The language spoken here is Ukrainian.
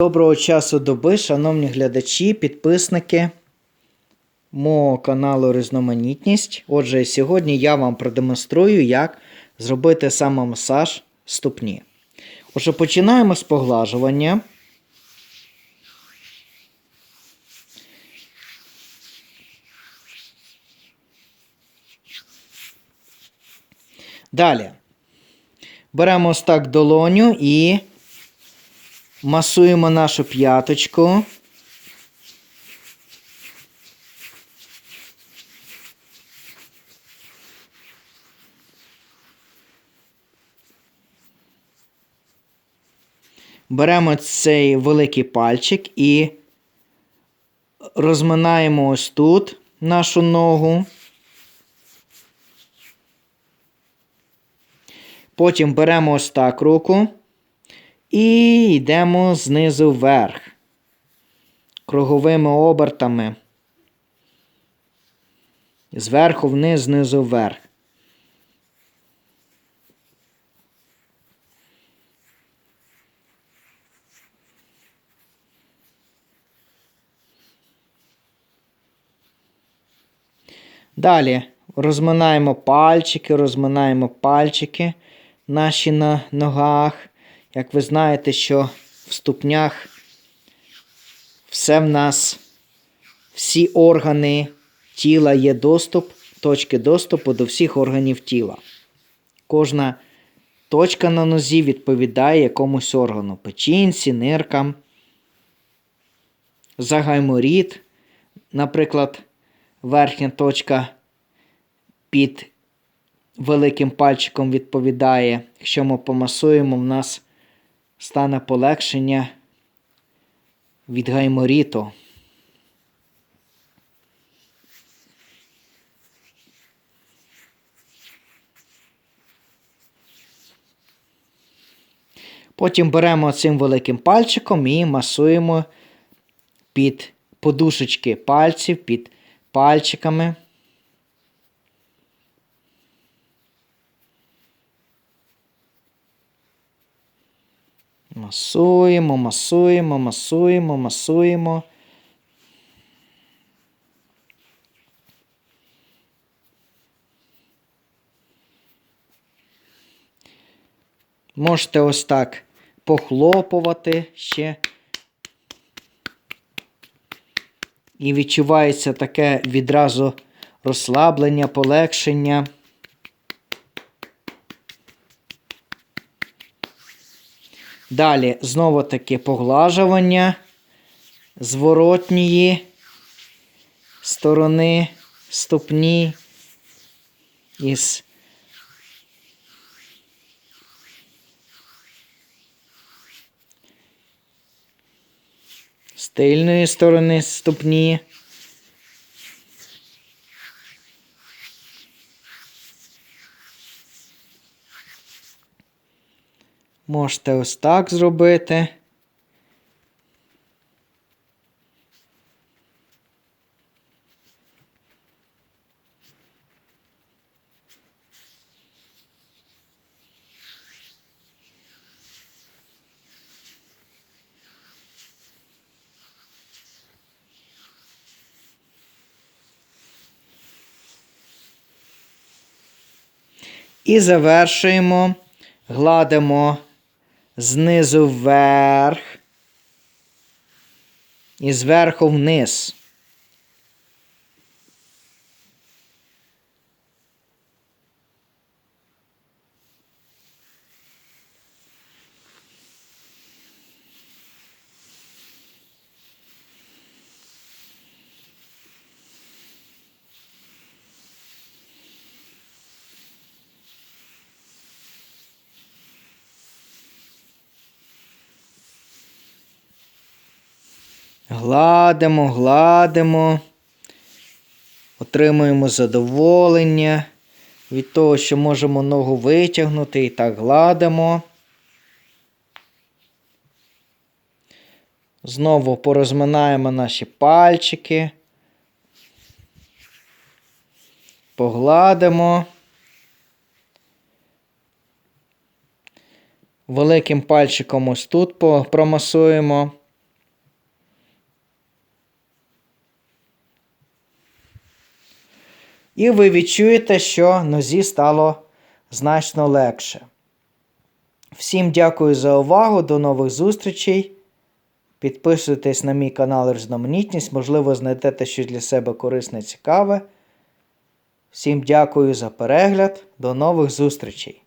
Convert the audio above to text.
Доброго часу доби, шановні глядачі, підписники мого каналу Різноманітність. Отже, сьогодні я вам продемонструю, як зробити самомасаж ступні. Отже, починаємо з поглажування. Далі. Беремо ось так долоню і масуємо нашу п'яточку. Беремо цей великий пальчик і розминаємо ось тут нашу ногу. Потім беремо ось так руку і йдемо знизу вверх. Круговими обертами. Зверху вниз, знизу вверх. Далі розминаємо пальчики, розминаємо пальчики наші на ногах. Як ви знаєте, що в ступнях все в нас, всі органи тіла є доступ, точки доступу до всіх органів тіла. Кожна точка на нозі відповідає якомусь органу: печінці, ниркам, загайморід, наприклад, верхня точка під великим пальчиком відповідає. Якщо ми помасуємо, в нас стане полегшення від гайморіту. Потім беремо цим великим пальчиком і масуємо під подушечки пальців, під пальчиками. Масуємо, масуємо, масуємо, масуємо. Можете ось так похлопувати ще. І відчувається таке відразу розслаблення, полегшення. Далі знову таки поглажування зворотньої сторони ступні із з тильної сторони ступні. Можете ось так зробити. І завершуємо, гладимо знизу вверх і зверху вниз. Гладимо, гладимо, отримуємо задоволення від того, що можемо ногу витягнути і так гладимо. Знову порозминаємо наші пальчики. Погладимо. Великим пальчиком ось тут промасуємо І ви відчуєте, що нозі стало значно легше. Всім дякую за увагу, до нових зустрічей. Підписуйтесь на мій канал Різноманітність, можливо, знайдете щось для себе корисне цікаве. Всім дякую за перегляд. До нових зустрічей!